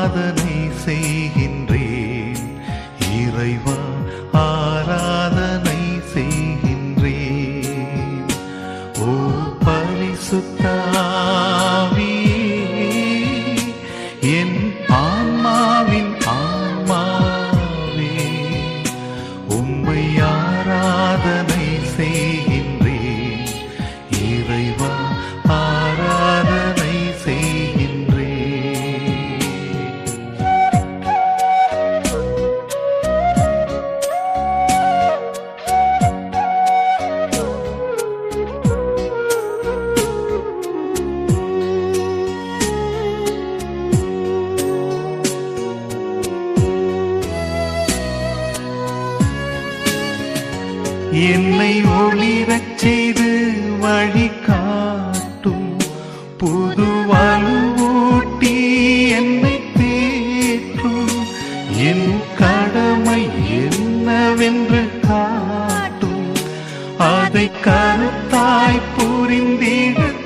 ஆராதனை செய்கின்றேன். இறைவா ஆராதனை செய்கின்றேன். ஓ பரிசுத்தாவி என் ஆ என்னை ஒளிரச் செய்து வழி காட்டும் புது வலுவூட்டி என்னை தேற்றும் என் கடமை என்னவென்று காட்டும். அதை கருத்தாய் புரிந்தீர்கள்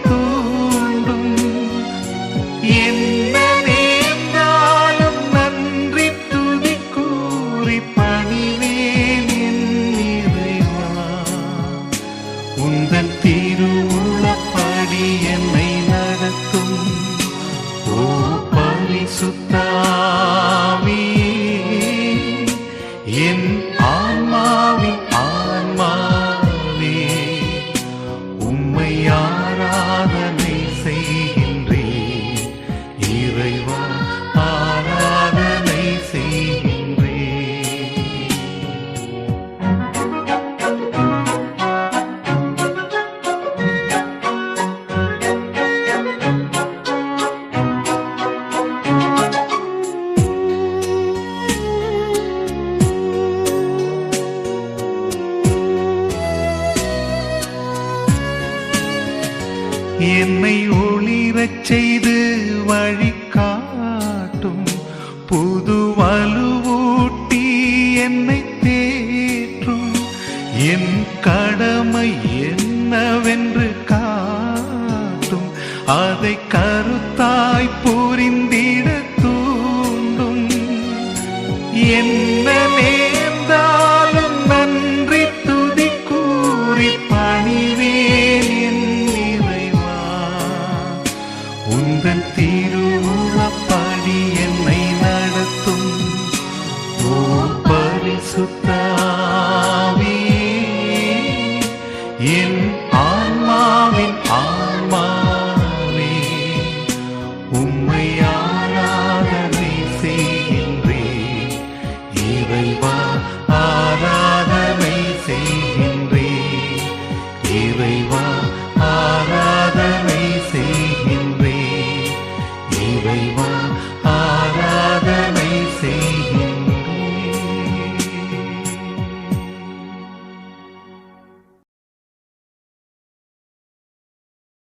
பரிசுத்தாவி என்னை ஒளிரச் செய்து வழிகாட்டும். புது வலுவூட்டி என்னை தேற்றும். என் கடமை என்னவென்று காட்டும். அதை கருத்தாய் புரிந்திட தூண்டும். என்ன in